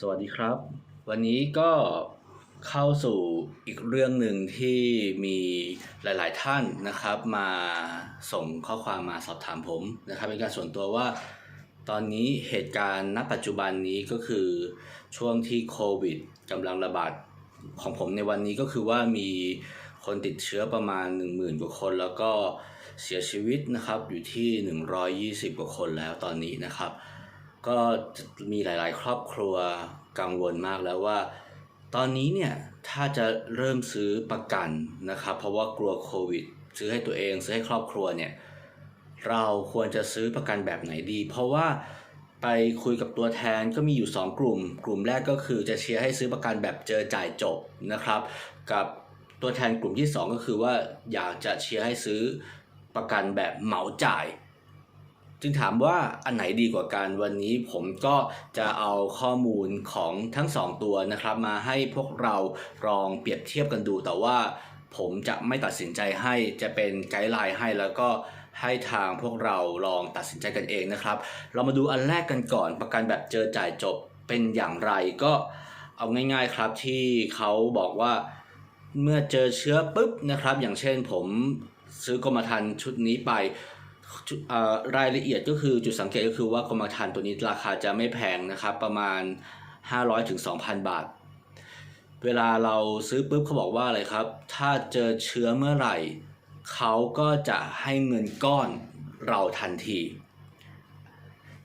สวัสดีครับ วันนี้ก็เข้าสู่อีกเรื่องหนึ่งที่มีหลาย ๆ ท่านนะครับ มาส่งข้อความมาสอบถามผมนะครับเป็นการส่วนตัวว่า ตอนนี้เหตุการณ์ณปัจจุบันนี้ก็คือช่วงที่โควิดกำลังระบาดของผมในวันนี้ก็คือว่ามีคนติดเชื้อประมาณ 10,000 กว่าคน แล้วก็เสียชีวิตนะครับอยู่ที่ 120 กว่าคนแล้วตอนนี้นะครับ ก็มีหลาย ๆ ครอบครัวกังวลมากแล้วว่า ตอนนี้เนี่ยถ้าจะเริ่มซื้อประกันนะครับ เพราะว่ากลัวโควิด ซื้อให้ตัวเองซื้อให้ครอบครัวเนี่ยเราควรจะซื้อประกันแบบไหนดี เพราะว่าไปคุยกับตัวแทนก็มีอยู่ 2 กลุ่ม กลุ่มแรกก็คือจะเชียร์ให้ซื้อประกันแบบเจอจ่ายจบนะครับ กับตัวแทนกลุ่มที่ 2 ก็คือว่าอยากจะเชียร์ให้ซื้อประกันแบบเหมาจ่าย จึงถามว่าอันไหนดีกว่ากันวันนี้ผมก็จะเอาข้อมูลของทั้งสองตัวนะครับ มาให้พวกเราลองเปรียบเทียบกันดูแต่ว่าผมจะไม่ตัดสินใจให้จะเป็นไกด์ไลน์ให้แล้วก็ให้ทางพวกเราลองตัดสินใจกันเองนะครับ เรามาดูอันแรกกันก่อนประกันแบบเจอจ่ายจบเป็นอย่างไรก็เอาง่ายๆครับที่เขาบอกว่าเมื่อเจอเชื้อปุ๊บนะครับ อย่างเช่นผมซื้อกรมธรรม์ชุดนี้ไป รายละเอียดก็คือจุดสังเกตก็คือว่ากรมธรรม์ตัวนี้ราคาจะไม่แพงนะครับประมาณ 500ถึง2,000 บาท เวลาเราซื้อปุ๊บเขาบอกว่าอะไรครับ ถ้าเจอเชื้อเมื่อไหร่ เขาก็จะให้เงินก้อนเราทันที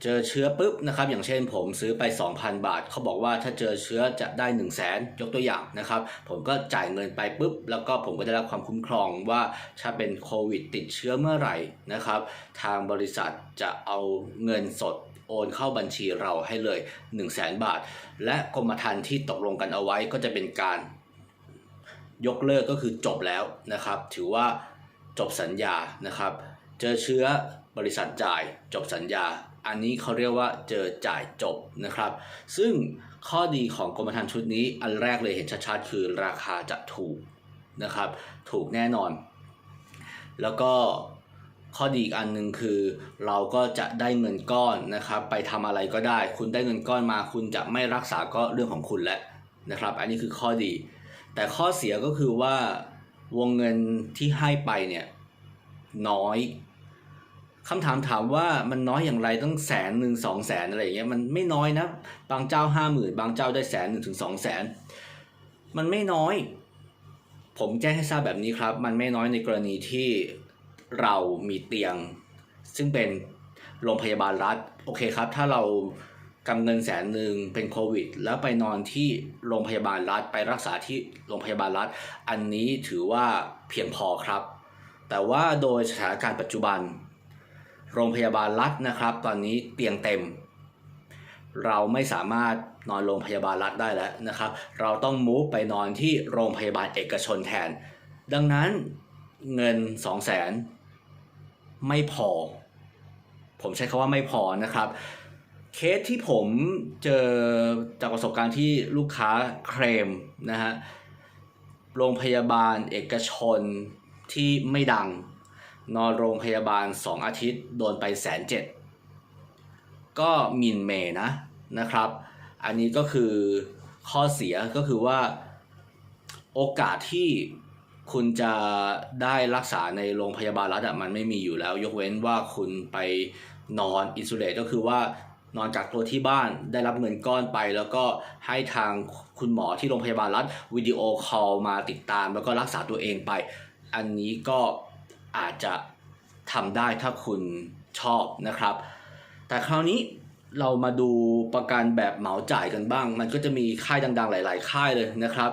เจอเชื้อปุ๊บนะครับ อย่างเช่นผมซื้อไป 2,000 บาท เขาบอกว่าถ้าเจอเชื้อจะได้ 1 0 0 0 0แสนยกตัวอย่างนะครับ ผมก็จ่ายเงินไปปุ๊บ แล้วก็ผมก็ได้รับความคุ้มครองว่าถ้าเป็นโควิดติดเชื้อเมื่อไหร่นะครับ ทางบริษัทจะเอาเงินสดโอนเข้าบัญชีเราให้เลย 1 0 0 0 0แสนบาท และกรมธรรม์ที่ตกลงกันเอาไว้ก็จะเป็นการยกเลิกก็คือจบแล้วนะครับ ถือว่าจบสัญญานะครับ เจอเชื้อบริษัทจ่ายจบสัญญา อันนี้เขาเรียกว่าเจอจ่ายจบนะครับ ซึ่งข้อดีของกรมธรรม์ชุดนี้ อันแรกเลยเห็นชัดๆคือราคาจะถูกนะครับ ถูกแน่นอน แล้วก็ข้อดีอีกอันหนึ่งคือเราก็จะได้เงินก้อนนะครับ ไปทำอะไรก็ได้ คุณได้เงินก้อนมา คุณจะไม่รักษาก็เรื่องของคุณแหละนะครับ อันนี้คือข้อดี แต่ข้อเสียก็คือว่าวงเงินที่ให้ไปเนี่ยน้อย คำถามถามว่ามันน้อยอย่างไรต้องแสนหนึ่งสองแสนอะไรอย่างเงี้ยมันไม่น้อยนะ บางเจ้าห้าหมื่นบางเจ้าได้แสนหนึ่งถึงสองแสนมันไม่น้อย ผมแจ้งให้ทราบแบบนี้ครับ มันไม่น้อยในกรณีที่เรามีเตียง ซึ่งเป็นโรงพยาบาลรัฐ โอเคครับ ถ้าเรากำเงินแสนหนึ่งเป็นโควิด แล้วไปนอนที่โรงพยาบาลรัฐ ไปรักษาที่โรงพยาบาลรัฐ อันนี้ถือว่าเพียงพอครับ แต่ว่าโดยสถานการณ์ปัจจุบัน โรงพยาบาลรัฐนะครับ ตอนนี้เตียงเต็ม เราไม่สามารถนอนโรงพยาบาลรัฐได้แล้วนะครับ เราต้องมูฟไปนอนที่โรงพยาบาลเอกชนแทน ดังนั้นเงิน 2 0 0แสนไม่พอ ผมใช้คาว่าไม่พอนะครับ เคสที่ผมเจอจากประสบการณ์ที่ลูกค้าเคลมนะฮะโรงพยาบาลเอกชนที่ไม่ดัง นอนโรงพยาบาล 2 อาทิตย์ โดนไปแสนเจ็ดก็มินเมนะนะครับ อันนี้ก็คือข้อเสียก็คือว่าโอกาสที่คุณจะได้รักษาในโรงพยาบาลรัฐมันไม่มีอยู่แล้ว ยกเว้นว่าคุณไปนอนอินซูเลตก็คือว่านอนกักตัวที่บ้านได้รับเงินก้อนไป แล้วก็ให้ทางคุณหมอที่โรงพยาบาลรัฐวิดีโอคอลมาติดตาม แล้วก็รักษาตัวเองไป อันนี้ก็ อาจจะทำได้ถ้าคุณชอบนะครับ แต่คราวนี้เรามาดูประกันแบบเหมาจ่ายกันบ้าง มันก็จะมีค่ายดังๆ หลาย ๆ ค่ายเลยนะครับ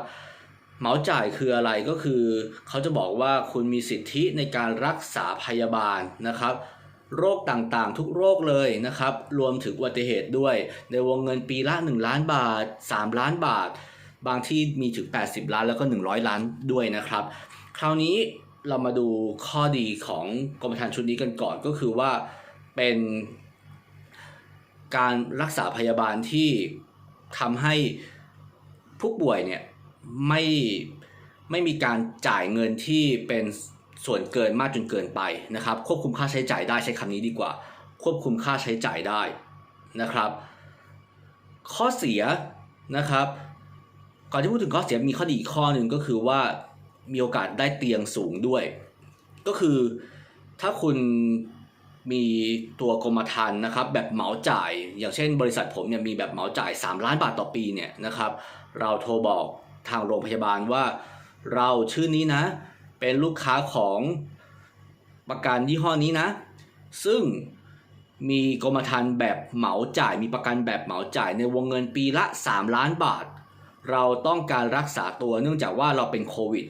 เหมาจ่ายคืออะไรก็คือเขาจะบอกว่าคุณมีสิทธิในการรักษาพยาบาลนะครับ โรคต่างๆ ทุกโรคเลยนะครับ รวมถึงอุบัติเหตุด้วย ในวงเงินปีละ 1 ล้านบาท 3 ล้านบาท บางที่มีถึง 80 ล้านแล้วก็ 100 ล้านด้วยนะครับ คราวนี้ เรามาดูข้อดีของกรมธรรม์ชุดนี้กันก่อนก็คือว่าเป็นการรักษาพยาบาลที่ทำให้ผู้ป่วยเนี่ยไม่ไม่มีการจ่ายเงินที่เป็นส่วนเกินมากจนเกินไปนะครับ ควบคุมค่าใช้จ่ายได้ใช้คำนี้ดีกว่า ควบคุมค่าใช้จ่ายได้นะครับ ข้อเสียนะครับก่อนที่พูดถึงข้อเสียมีข้อดีอีกข้อหนึ่งก็คือว่า มีโอกาสได้เตียงสูงด้วย ก็คือถ้าคุณมีตัวกรมธรรม์นะครับ แบบเหมาจ่าย อย่างเช่น บริษัทผมเนี่ยมีแบบเหมาจ่าย 3 ล้านบาทต่อปีเนี่ยนะครับ เราโทรบอกทางโรงพยาบาลว่า เราชื่อนี้นะ เป็นลูกค้าของประกันยี่ห้อนี้นะ ซึ่งมีกรมธรรม์แบบเหมาจ่าย มีประกันแบบเหมาจ่ายในวงเงินปีละ 3 ล้านบาท เราต้องการรักษาตัวเนื่องจากว่าเราเป็นโควิด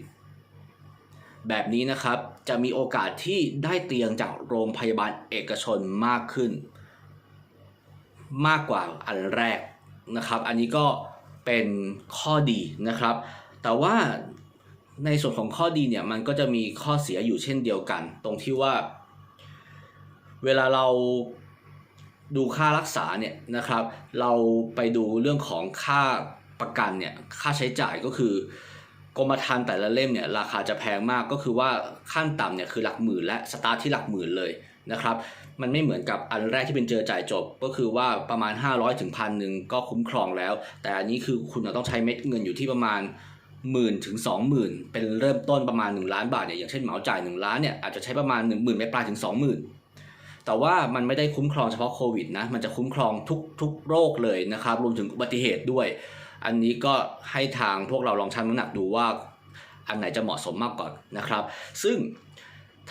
แบบนี้นะครับจะมีโอกาสที่ได้เตียงจากโรงพยาบาลเอกชนมากขึ้น มากกว่าอันแรกนะครับ อันนี้ก็เป็นข้อดีนะครับ แต่ว่าในส่วนของข้อดีเนี่ยมันก็จะมีข้อเสียอยู่เช่นเดียวกัน ตรงที่ว่า เวลาเราดูค่ารักษาเนี่ยนะครับ เราไปดูเรื่องของค่าประกันเนี่ยค่าใช้จ่ายก็คือ กรมธรรม์แต่ละเล่มเนี่ยราคาจะแพงมากก็คือว่าขั้นต่ำเนี่ยคือหลักหมื่นและสตาร์ทที่หลักหมื่นเลยนะครับมันไม่เหมือนกับอันแรกที่เป็นเจอจ่ายจบ ก็คือว่าประมาณ 500ถึงพันหนึ่งก็คุ้มครองแล้ว แต่อันนี้คือคุณต้องใช้เม็ดเงินอยู่ที่ประมาณหมื่นถึงสองหมื่นเป็นเริ่มต้นประมาณ 1 ล้านบาทเนี่ยอย่างเช่นเหมาจ่าย 1 ล้านเนี่ยอาจจะใช้ประมาณ 1 0,000ไม่ปลายถึง 20,000 แต่ว่ามันไม่ได้คุ้มครองเฉพาะโควิดนะมันจะคุ้มครองทุกทุกโรคเลยนะครับรวมถึงอุบัติเหตุด้วย อันนี้ก็ให้ทางพวกเราลองชั่งน้ำหนักดูว่า อันไหนจะเหมาะสมมากกว่านะครับ ซึ่ง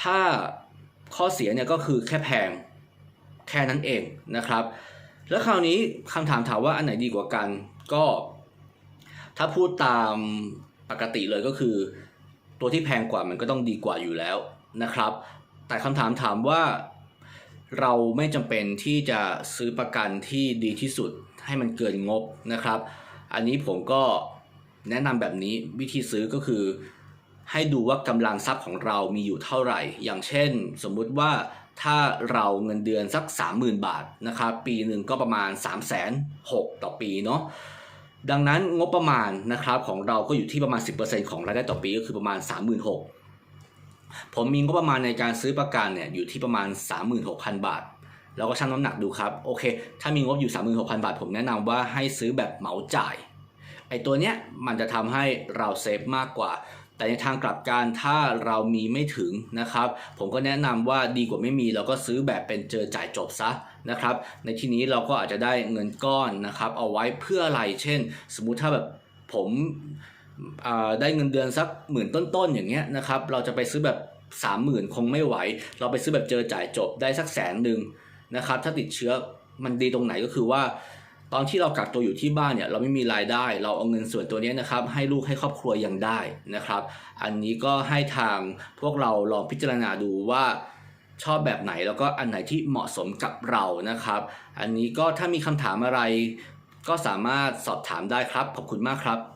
ถ้าข้อเสียเนี่ยก็คือแค่แพงแค่นั้นเองนะครับ แล้วคราวนี้คำถามถามว่าอันไหนดีกว่ากัน ก็ ถ้าพูดตามปกติเลยก็คือ ตัวที่แพงกว่ามันก็ต้องดีกว่าอยู่แล้วนะครับ แต่คำถามถามว่าเราไม่จำเป็นที่จะซื้อประกันที่ดีที่สุดให้มันเกินงบนะครับ อันนี้ผมก็แนะนำแบบนี้วิธีซื้อก็คือ ให้ดูว่ากำลังทรัพย์ของเรามีอยู่เท่าไหร่ อย่างเช่น สมมุติว่าถ้าเราเงินเดือนสัก 30,000 บาทนะครับปีหนึ่งก็ประมาณ 3 6 0 0 0ต่อปีเนาะดังนั้นงบประมาณนะครับของเราก็อยู่ที่ประมาณ 10%ของรายได้ต่อปีก็คือประมาณ 36,000ผมมีงบประมาณในการซื้อประกันเนี่ยอยู่ที่ประมาณ 36,000 บาท แล้วก็ชั่งน้ำหนักดูครับ โอเค ถ้ามีงบอยู่ 36,000 บาท ผมแนะนำว่าให้ซื้อแบบเหมาจ่าย ไอ้ตัวเนี้ยมันจะทำให้เราเซฟมากกว่า แต่ในทางกลับกันถ้าเรามีไม่ถึงนะครับ ผมก็แนะนำว่าดีกว่าไม่มีเราก็ซื้อแบบเป็นเจอจ่ายจบซะนะครับ ในที่นี้เราก็อาจจะได้เงินก้อนนะครับ เอาไว้เพื่ออะไร เช่น สมมุติถ้าแบบผมอ่าได้เงินเดือนสักหมื่นต้นๆอย่างเงี้ยนะครับ เราจะไปซื้อแบบสามหมื่นคงไม่ไหว เราไปซื้อแบบเจอจ่ายจบได้สักแสนหนึ่ง นะครับ ถ้าติดเชื้อมันดีตรงไหนก็คือว่า ตอนที่เรากักตัวอยู่ที่บ้านเนี่ยเราไม่มีรายได้ เราเอาเงินส่วนตัวนี้นะครับ ให้ลูกให้ครอบครัวยังได้นะครับ อันนี้ก็ให้ทางพวกเราลองพิจารณาดูว่าชอบแบบไหนแล้วก็อันไหนที่เหมาะสมกับเรานะครับ อันนี้ก็ถ้ามีคำถามอะไร ก็สามารถสอบถามได้ครับ ขอบคุณมากครับ